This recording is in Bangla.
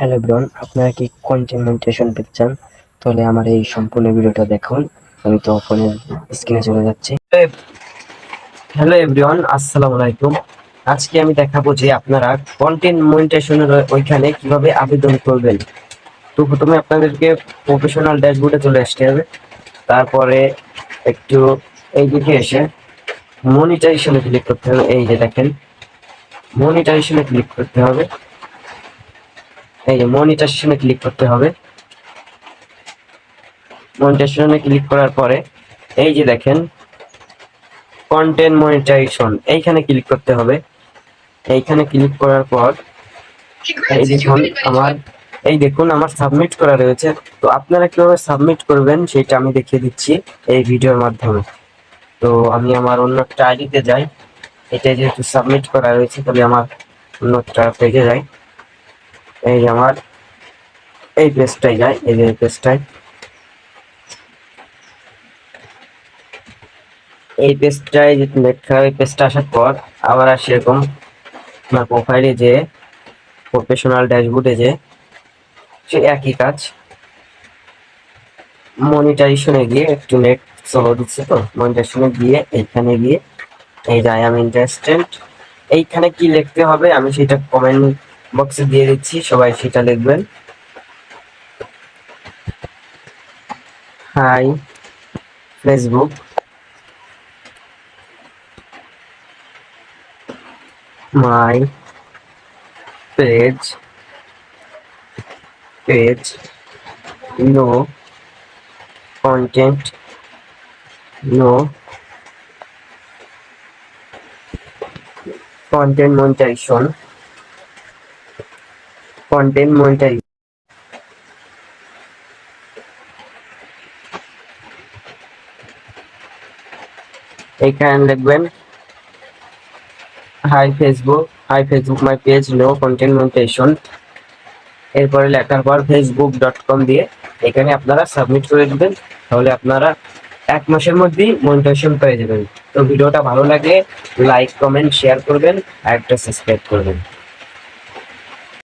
হ্যালো ব্রন, আপনারা কি কন্টেন্ট মনিটাইজেশন পেতে চান? তাহলে আমার এই সম্পূর্ণ ভিডিওটা দেখুন। আমি তো ফোনের স্ক্রিনে চলে যাচ্ছি। হ্যালো এভরিওয়ান, আসসালামু আলাইকুম। আজকে আমি দেখাবো যে আপনারা কন্টেন্ট মনিটাইজেশনের ওইখানে কীভাবে আবেদন করবেন। তো প্রথমে আপনাদেরকে প্রফেশনাল ড্যাশবোর্ডে চলে আসতে হবে। তারপরে একটু এই দিকে এসে মনিটাইজেশনে ক্লিক করতে হবে। এই যে দেখেন মনিটাইজেশনে ক্লিক করতে হবে। এই যে মনিটাইজেশনে ক্লিক করতে হবে। মনিটাইজেশনে ক্লিক করার পরে এই যে দেখেন কন্টেন্ট মনিটাইজেশন এইখানে ক্লিক করতে হবে। এইখানে ক্লিক করার পর এই দেখুন আমার, এই দেখুন আমার সাবমিট করা রয়েছে। তো আপনারা কীভাবে সাবমিট করবেন সেটা আমি দেখিয়ে দিচ্ছি এই ভিডিওর মাধ্যমে। তো আমি আমার অন্য একটা আইডিতে যাই। এটা যেহেতু সাবমিট করা রয়েছে তবে আমার অন্য একটা পেজে যাই। এই আমার, এই পেজটাই যায়, এই যে পেজটায় এই পেজটায় যে লেখা ওই পেজটা আসার পর আবার আর সেরকম আপনার প্রোফাইলে যে প্রফেশনাল ড্যাশবোর্ডে যে সে একই কাজ। মনিটাইজেশনে গিয়ে একটু নেট স্লো দিচ্ছে তো মনিটাইজেশনে গিয়ে এইখানে গিয়ে এই যে আই এম ইন্টারেস্টেড এইখানে কি লিখতে হবে আমি সেটা কমেন্ট বক্সে দিয়ে দিচ্ছি, সবাই সেটা দেখবেন। Hi Facebook my page page no content no content monetization content monetization এখানে লিখবেন hi Facebook hi Facebook my page no content monetization এরপরে লেখার পর ফেসবুক ডট কম দিয়ে এখানে আপনারা সাবমিট করে দেবেন, তাহলে আপনারা এক মাসের মধ্যেই মনিটাইজেশন পেয়ে যাবেন। তো ভিডিওটা ভালো লাগে লাইক কমেন্ট শেয়ার করবেন আর একটা সাবস্ক্রাইব করবেন।